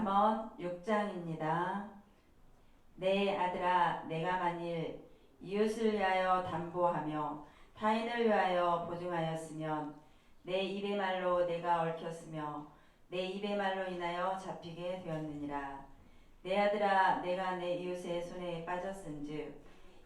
잠언 6장입니다. 내 아들아 내가 만일 이웃을 위하여 담보하며 타인을 위하여 보증하였으면 내 입의 말로 내가 얽혔으며 내 입의 말로 인하여 잡히게 되었느니라. 내 아들아 내가 내 이웃의 손에 빠졌은즉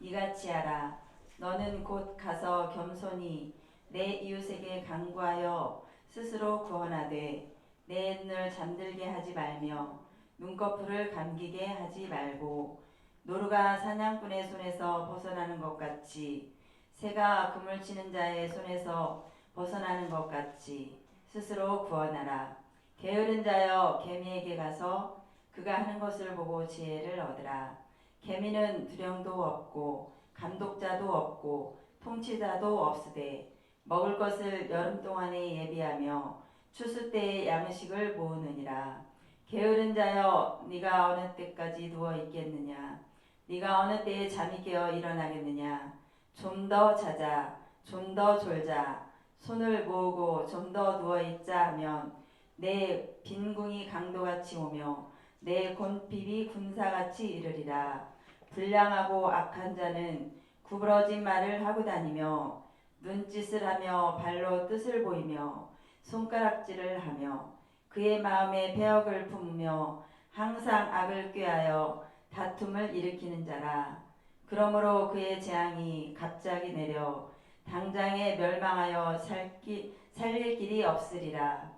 이같이 하라 너는 곧 가서 겸손히 내 이웃에게 강구하여 스스로 구원하되 내 눈을 잠들게 하지 말며 눈꺼풀을 감기게 하지 말고 노루가 사냥꾼의 손에서 벗어나는 것 같이 새가 그물 치는 자의 손에서 벗어나는 것 같이 스스로 구원하라. 게으른 자여 개미에게 가서 그가 하는 것을 보고 지혜를 얻으라. 개미는 두령도 없고 감독자도 없고 통치자도 없으되 먹을 것을 여름 동안에 예비하며 추수 때에 양식을 모으느니라. 게으른 자여, 네가 어느 때까지 누워 있겠느냐? 네가 어느 때에 잠이 깨어 일어나겠느냐? 좀 더 자자, 좀 더 졸자, 손을 모으고 좀 더 누워 있자 하면 내 빈궁이 강도같이 오며 내 곤핍이 군사같이 이르리라. 불량하고 악한 자는 구부러진 말을 하고 다니며 눈짓을 하며 발로 뜻을 보이며 손가락질을 하며 그의 마음에 배역을 품으며 항상 악을 꾀하여 다툼을 일으키는 자라. 그러므로 그의 재앙이 갑자기 내려 당장에 멸망하여 살기, 살릴 길이 없으리라.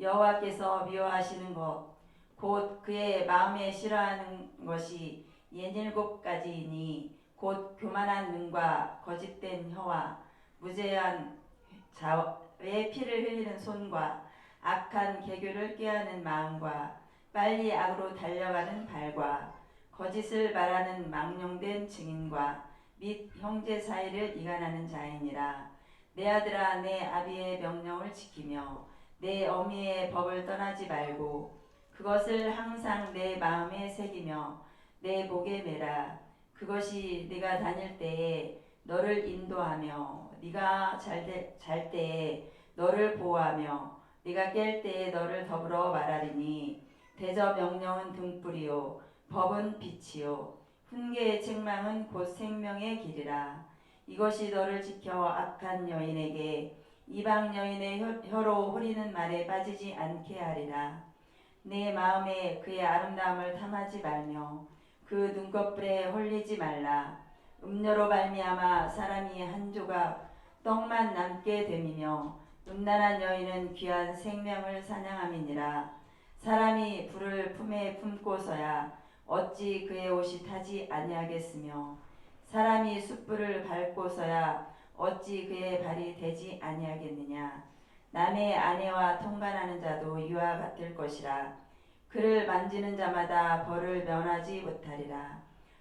여호와께서 미워하시는 것, 곧 그의 마음에 싫어하는 것이 예닐곱 가지이니 곧 교만한 눈과 거짓된 혀와 무죄한 자의 피를 흘리는 손과 악한 개교를 꾀하는 마음과 빨리 악으로 달려가는 발과 거짓을 말하는 망령된 증인과 및 형제 사이를 이간하는 자이니라. 내 아들아 내 아비의 명령을 지키며 내 어미의 법을 떠나지 말고 그것을 항상 내 마음에 새기며 내 목에 매라. 그것이 네가 다닐 때에 너를 인도하며 네가 잘, 잘 때에 너를 보호하며 네가 깰 때에 너를 더불어 말하리니 대저 명령은 등불이요 법은 빛이요 훈계의 책망은 곧 생명의 길이라. 이것이 너를 지켜 악한 여인에게 이방 여인의 혀, 혀로 호리는 말에 빠지지 않게 하리라. 내 마음에 그의 아름다움을 탐하지 말며 그 눈꺼풀에 홀리지 말라 음료로 발미암아 사람이 한 조각 떡만 남게 됨이며 음란한 여인은 귀한 생명을 사냥함이니라. 사람이 불을 품에 품고서야 어찌 그의 옷이 타지 아니하겠으며 사람이 숯불을 밟고서야 어찌 그의 발이 되지 아니하겠느냐. 남의 아내와 통관하는 자도 이와 같을 것이라. 그를 만지는 자마다 벌을 면하지 못하리라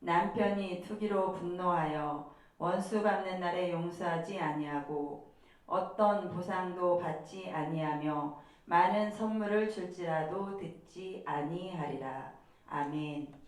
남편이 투기로 분노하여 원수 갚는 날에 용서하지 아니하고 어떤 보상도 받지 아니하며 많은 선물을 줄지라도 듣지 아니하리라. 아멘.